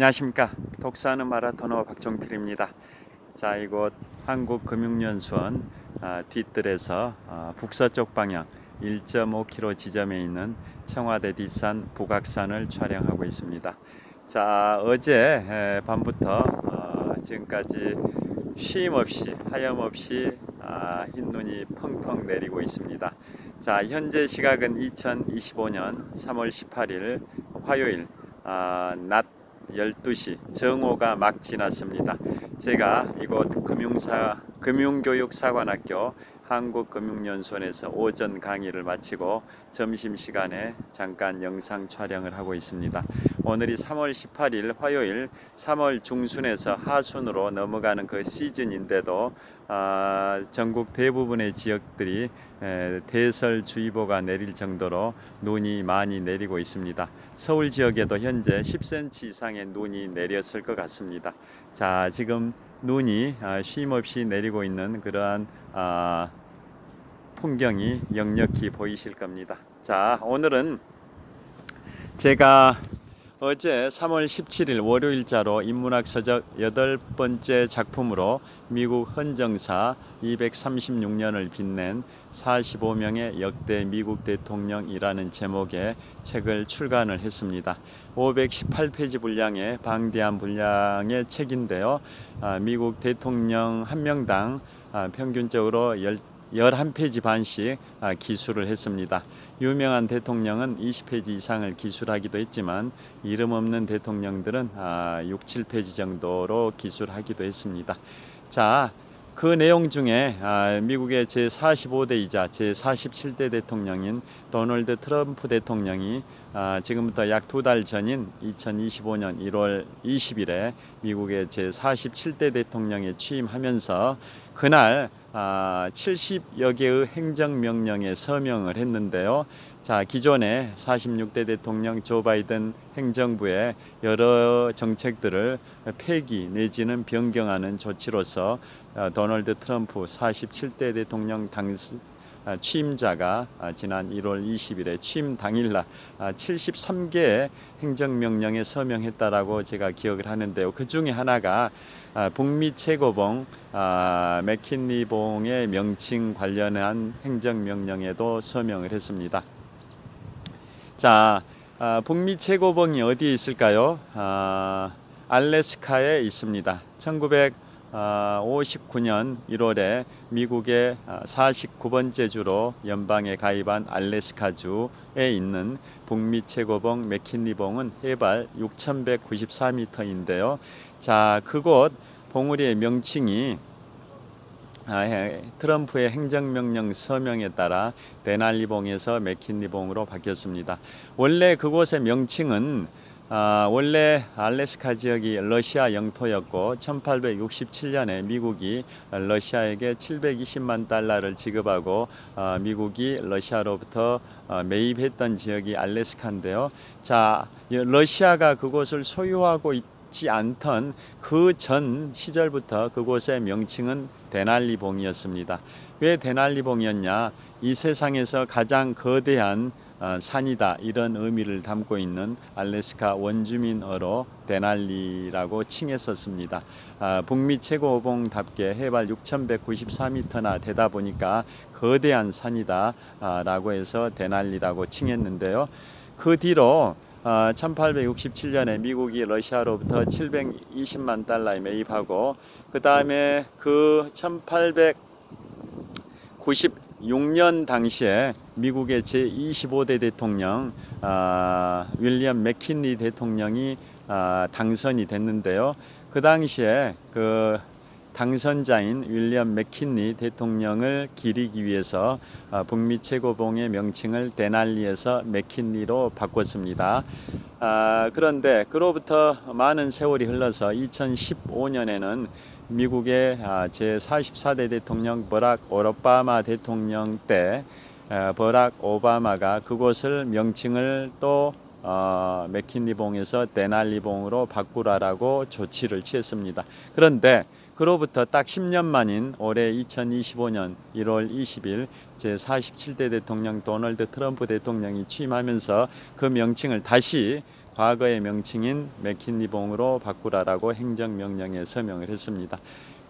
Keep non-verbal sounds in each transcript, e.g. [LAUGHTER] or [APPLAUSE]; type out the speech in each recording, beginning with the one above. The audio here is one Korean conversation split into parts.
안녕하십니까. 독사하는 마라토너 박종필입니다. 자 이곳 한국금융연수원 아, 뒷뜰에서 아, 북서쪽 방향 1.5km 지점에 있는 청와대 뒷산 북악산을 촬영하고 있습니다. 자 어제 에, 밤부터 어, 지금까지 쉼 없이 하염없이 아, 흰눈이 펑펑 내리고 있습니다. 자 현재 시각은 2025년 3월 18일 화요일 아, 낮 12시 정오가 막 지났습니다. 제가 이곳 금융사 금융교육사관학교 한국금융연수원에서 오전 강의를 마치고 점심시간에 잠깐 영상 촬영을 하고 있습니다. 오늘이 3월 18일 화요일 3월 중순에서 하순으로 넘어가는 그 시즌인데도 아, 전국 대부분의 지역들이 에, 대설주의보가 내릴 정도로 눈이 많이 내리고 있습니다. 서울 지역에도 현재 10cm 이상의 눈이 내렸을 것 같습니다. 자, 지금 눈이 아, 쉼 없이 내리고 있는 그러한 아, 풍경이 역력히 보이실 겁니다. 자, 오늘은 제가 어제 3월 17일 월요일자로 인문학 서적 여덟 번째 작품으로 미국 헌정사 236년을 빛낸 45명의 역대 미국 대통령이라는 제목의 책을 출간을 했습니다. 518페이지 분량의 방대한 분량의 책인데요. 아, 미국 대통령 한 명당 아, 평균적으로 열 11페이지 반씩 아, 기술을 했습니다. 유명한 대통령은 20페이지 이상을 기술하기도 했지만 이름 없는 대통령들은 6, 7페이지 정도로 기술하기도 했습니다. 자, 그 내용 중에 아, 미국의 제 45대이자 제 47대 대통령인 도널드 트럼프 대통령이 아, 지금부터 약 두 달 전인 2025년 1월 20일에 미국의 제 47대 대통령에 취임하면서 그날 아, 70여 개의 행정명령에 서명을 했는데요. 자, 기존의 46대 대통령 조 바이든 행정부의 여러 정책들을 폐기 내지는 변경하는 조치로서 어, 도널드 트럼프 47대 대통령 당시 아, 취임자가 아, 지난 1월 20일에 취임 당일날 73개의 행정명령에 서명했다라고 제가 기억을 하는데요. 그 중에 하나가 아, 북미 최고봉 맥킨리봉의 명칭 관련한 행정명령에도 서명을 했습니다. 자, 북미 최고봉이 어디에 있을까요? 알래스카에 있습니다. 1900 59년 1월에 미국의 49번째 주로 연방에 가입한 알래스카주에 있는 북미 최고봉 맥킨리봉은 해발 6,194m인데요. 자, 그곳 봉우리의 명칭이 트럼프의 행정명령 서명에 따라 데날리봉에서 맥킨리봉으로 바뀌었습니다. 원래 그곳의 명칭은 아, 원래 알래스카 지역이 러시아 영토였고 1867년에 미국이 러시아에게 720만 달러를 지급하고 어, 미국이 러시아로부터 어, 매입했던 지역이 알래스카인데요. 자, 러시아가 그곳을 소유하고 있지 않던 그 전 시절부터 그곳의 명칭은 데날리봉이었습니다. 왜 데날리봉이었냐? 이 세상에서 가장 거대한 어, 산이다 이런 의미를 담고 있는 알래스카 원주민어로 데날리라고 칭했었습니다. 아, 북미 최고봉답게 해발 6,194m나 되다 보니까 거대한 산이다라고 해서 데날리라고 칭했는데요. 그 뒤로 1867년에 아, 미국이 러시아로부터 720만 달러에 매입하고 그 다음에 그 1890 6년 당시에 미국의 제25대 대통령 아, 윌리엄 맥킨리 대통령이 아, 당선이 됐는데요. 그 당시에 그 당선자인 윌리엄 맥킨리 대통령을 기리기 위해서 아, 북미 최고봉의 명칭을 데날리에서 맥킨리로 바꿨습니다. 아, 그런데 그로부터 많은 세월이 흘러서 2015년에는 미국의 아, 제 44대 대통령 버락 오바마 대통령 때 아, 버락 오바마가 그곳을 명칭을 또 어, 맥킨리봉에서 데날리봉으로 바꾸라라고 조치를 취했습니다. 그런데 그로부터 딱 10년 만인 올해 2025년 1월 20일 제 47대 대통령 도널드 트럼프 대통령이 취임하면서 그 명칭을 다시 과거의 명칭인 맥킨리봉으로 바꾸라라고 행정명령에 서명을 했습니다.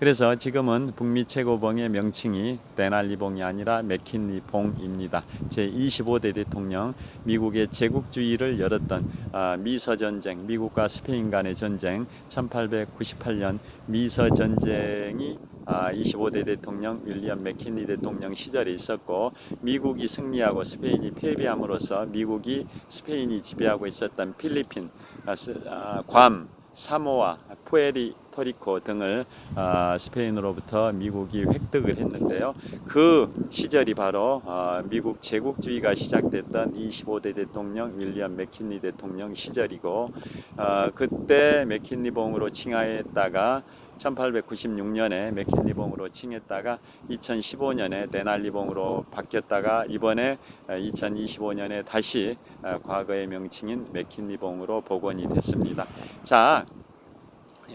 그래서 지금은 북미 최고봉의 명칭이 데날리봉이 아니라 맥킨리봉입니다. 제 25대 대통령 미국의 제국주의를 열었던 아, 미서 전쟁, 미국과 스페인 간의 전쟁, 1898년 미서 전쟁이 아, 25대 대통령 윌리엄 맥킨리 대통령 시절에 있었고 미국이 승리하고 스페인이 패배함으로써 미국이 스페인이 지배하고 있었던 필리핀, 아, 괌, 사모아, 푸에리 토리코 등을 아, 스페인으로부터 미국이 획득을 했는데요. 그 시절이 바로 아, 미국 제국주의가 시작됐던 25대 대통령 윌리엄 맥킨리 대통령 시절이고 아, 그때 맥킨리봉으로 칭하했다가 1896년에 맥킨리봉으로 칭했다가 2015년에 데날리봉으로 바뀌었다가 이번에 2025년에 다시 아, 과거의 명칭인 맥킨리봉으로 복원이 됐습니다. 자,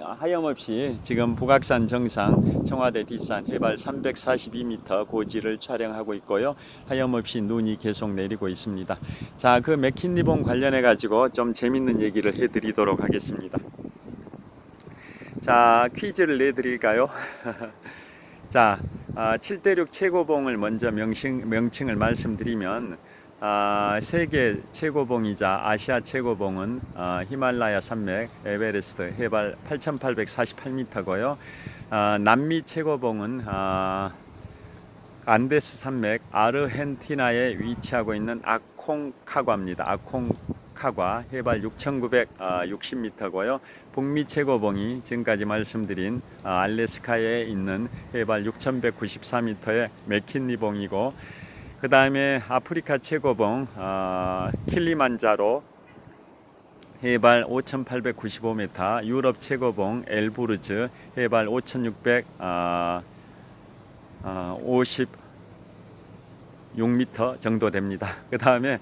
하염없이 지금 북악산 정상 청와대 뒷산 해발 342m 고지를 촬영하고 있고요. 하염없이 눈이 계속 내리고 있습니다. 자, 그 맥킨리봉 관련해 가지고 좀 재밌는 얘기를 해 드리도록 하겠습니다. 자, 퀴즈를 내 드릴까요? [LAUGHS] 자, 아, 7대륙 최고봉을 먼저 명칭, 명칭을 말씀드리면 아, 세계 최고봉이자 아시아 최고봉은 아, 히말라야 산맥 에베레스트 해발 8,848m고요. 아, 남미 최고봉은 아, 안데스 산맥 아르헨티나에 위치하고 있는 아콩카과입니다. 아콩카과 해발 6,960m고요. 북미 최고봉이 지금까지 말씀드린 아, 알래스카에 있는 해발 6,194m의 맥킨리봉이고 그 다음에 아프리카 최고봉 아, 킬리만자로 해발 5,895m, 유럽 최고봉 엘부르즈 해발 5,600 아, 아, 56m 정도 됩니다. 그 다음에 아,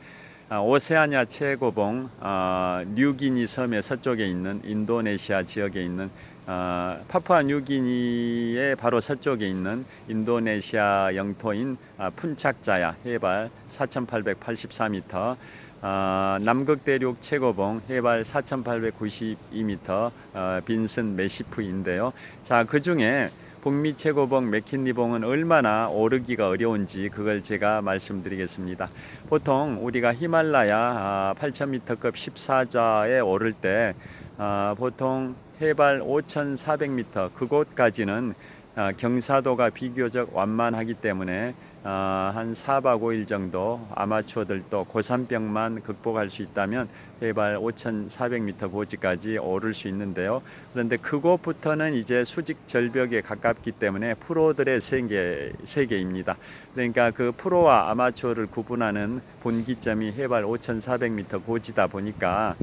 오세아니아 최고봉 아, 뉴기니 섬의 서쪽에 있는 인도네시아 지역에 있는 아, 파푸아 뉴기니의 바로 서쪽에 있는 인도네시아 영토인 아, 푼착자야 해발 4,884m 아, 남극 대륙 최고봉 해발 4,892m 어, 빈슨 메시프인데요. 자, 그 중에 북미 최고봉 맥킨리봉은 얼마나 오르기가 어려운지 그걸 제가 말씀드리겠습니다. 보통 우리가 히말라야 아, 8,000m급 14자에 오를 때 아, 보통 해발 5,400m 그곳까지는 아, 경사도가 비교적 완만하기 때문에 아, 한 4박 5일 정도 아마추어들도 고산병만 극복할 수 있다면 해발 5,400m 고지까지 오를 수 있는데요. 그런데 그곳부터는 이제 수직 절벽에 가깝기 때문에 프로들의 세계 세계입니다. 그러니까 그 프로와 아마추어를 구분하는 본기점이 해발 5,400m 고지다 보니까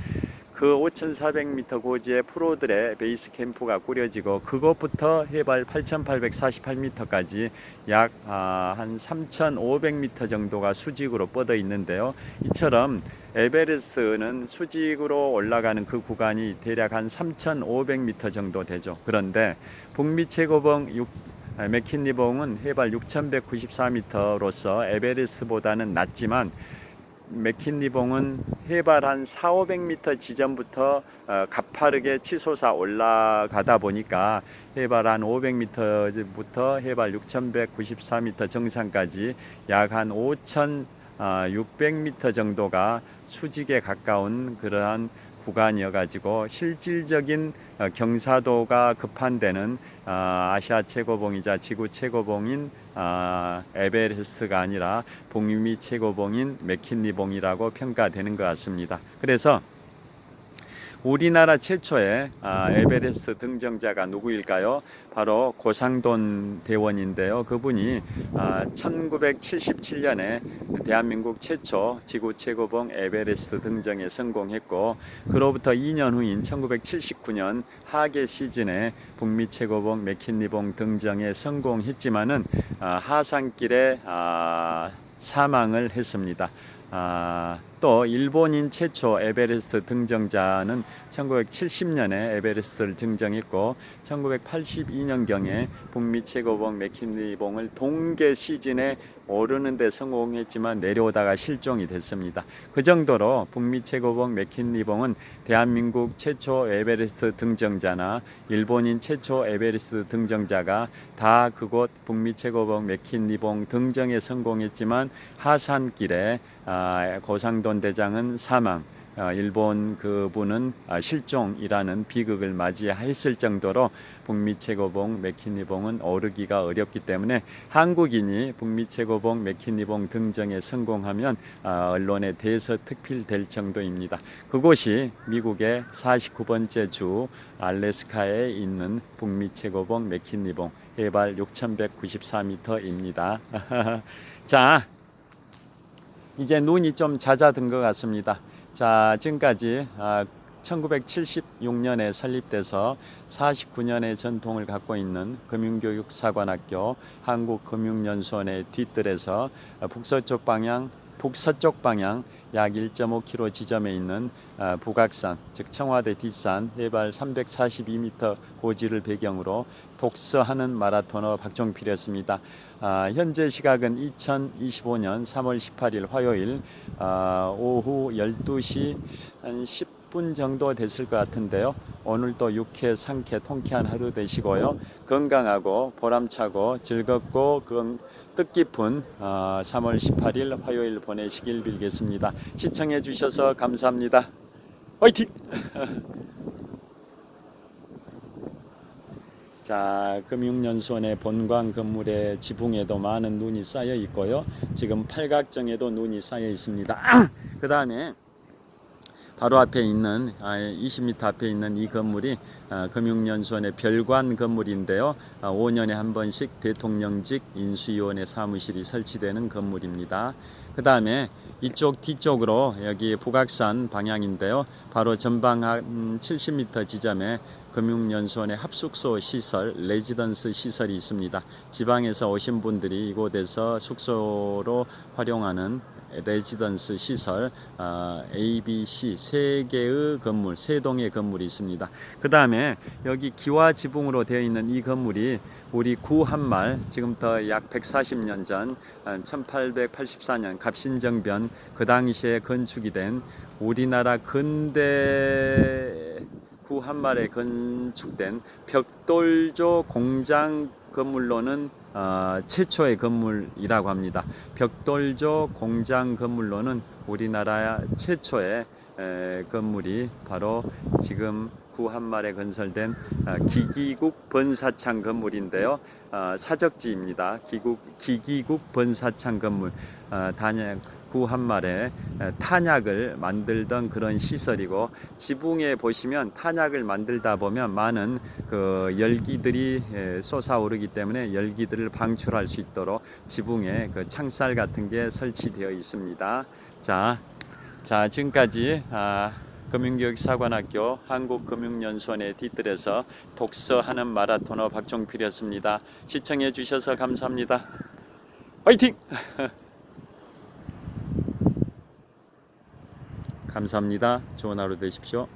그 5,400m 고지의 프로들의 베이스 캠프가 꾸려지고 그것부터 해발 8,848m까지 약한 3,500m 정도가 수직으로 뻗어 있는데요. 이처럼 에베레스트는 수직으로 올라가는 그 구간이 대략 한 3,500m 정도 되죠. 그런데 북미 최고봉 6, 맥킨리봉은 해발 6,194m로서 에베레스트보다는 낮지만 맥킨리봉은 해발 한 4, 500m 지점부터 어, 가파르게 치솟아 올라가다 보니까 해발 한 500m부터 해발 6,194m 정상까지 약 한 5,600m 정도가 수직에 가까운 그러한 구간이어 가지고 실질적인 어, 경사도가 급한 데는 아, 아시아 최고봉이자 지구 최고봉인 아, 에베레스트가 아니라 북미 최고봉인 맥킨리봉이라고 평가되는 것 같습니다. 그래서 우리나라 최초의 아, 에베레스트 등정자가 누구일까요? 바로 고상돈 대원인데요. 그분이 아, 1977년에 대한민국 최초 지구 최고봉 에베레스트 등정에 성공했고 그로부터 2년 후인 1979년 하계 시즌에 북미 최고봉 맥킨리봉 등정에 성공했지만은 아, 하산길에 아, 사망을 했습니다. 아, 또 일본인 최초 에베레스트 등정자는 1970년에 에베레스트를 등정했고 1982년경에 북미 최고봉 맥킨리봉을 동계 시즌에 오르는데 성공했지만 내려오다가 실종이 됐습니다. 그 정도로 북미 최고봉 맥킨리봉은 대한민국 최초 에베레스트 등정자나 일본인 최초 에베레스트 등정자가 다 그곳 북미 최고봉 맥킨리봉 등정에 성공했지만 하산길에 아, 고상돈 대장은 사망. 아, 일본 그분은 아, 실종이라는 비극을 맞이했을 정도로 북미 최고봉 맥키니봉은 오르기가 어렵기 때문에 한국인이 북미 최고봉 맥키니봉 등정에 성공하면 아, 언론에 대서특필될 정도입니다. 그곳이 미국의 49번째 주 알래스카에 있는 북미 최고봉 맥키니봉 해발 6,194m입니다. [LAUGHS] 자, 이제 눈이 좀 잦아든 것 같습니다. 자, 지금까지 아, 1976년에 설립돼서 49년의 전통을 갖고 있는 금융교육사관학교 한국금융연수원의 뒤뜰에서 북서쪽 방향 북서쪽 방향 약 1.5km 지점에 있는 아, 북악산 즉 청와대 뒷산 해발 342m 고지를 배경으로 독서하는 마라토너 박종필이었습니다. 아, 현재 시각은 2025년 3월 18일 화요일 아, 오후 12시 한 10 분 정도 됐을 것 같은데요. 오늘도 유쾌, 상쾌, 통쾌한 하루 되시고요. 건강하고 보람차고 즐겁고 건, 뜻깊은 어, 3월 18일 화요일 보내시길 빌겠습니다. 시청해 주셔서 감사합니다. 화이팅! [LAUGHS] 자, 금융연수원의 본관 건물의 지붕에도 많은 눈이 쌓여 있고요. 지금 팔각정에도 눈이 쌓여 있습니다. [CLEARS THROAT] 그 다음에 바로 앞에 있는 20m 앞에 있는 이 건물이 아, 금융연수원의 별관 건물인데요. 5년에 한 번씩 대통령직 인수위원회 사무실이 설치되는 건물입니다. 그 다음에 이쪽 뒤쪽으로 여기 북악산 방향인데요. 바로 전방 한 70m 지점에 금융연수원의 합숙소 시설, 레지던스 시설이 있습니다. 지방에서 오신 분들이 이곳에서 숙소로 활용하는 레지던스 시설 어, A, B, C 세 개의 건물, 세 동의 건물이 있습니다. 그 다음에 여기 기와 지붕으로 되어 있는 이 건물이 우리 구 한말 지금부터 약 140년 전 1884년 갑신정변 그 당시에 건축이 된 우리나라 근대 구 한말에 건축된 벽돌조 공장 건물로는 어, 최초의 건물이라고 합니다. 벽돌조 공장 건물로는 우리나라 최초의 에, 건물이 바로 지금 구한말에 건설된 어, 기기국 번사창 건물인데요. 어, 사적지입니다. 기국, 기기국 번사창 건물 어, 단약 구한말에 탄약을 만들던 그런 시설이고 지붕에 보시면 탄약을 만들다 보면 많은 그 열기들이 솟아오르기 때문에 열기들을 방출할 수 있도록 지붕에 그 창살 같은 게 설치되어 있습니다. 자, 자 지금까지 아, 금융교육사관학교 한국금융연수원의 뒤뜰에서 독서하는 마라토너 박종필이었습니다. 시청해 주셔서 감사합니다. 화이팅! [LAUGHS] 감사합니다. 좋은 하루 되십시오.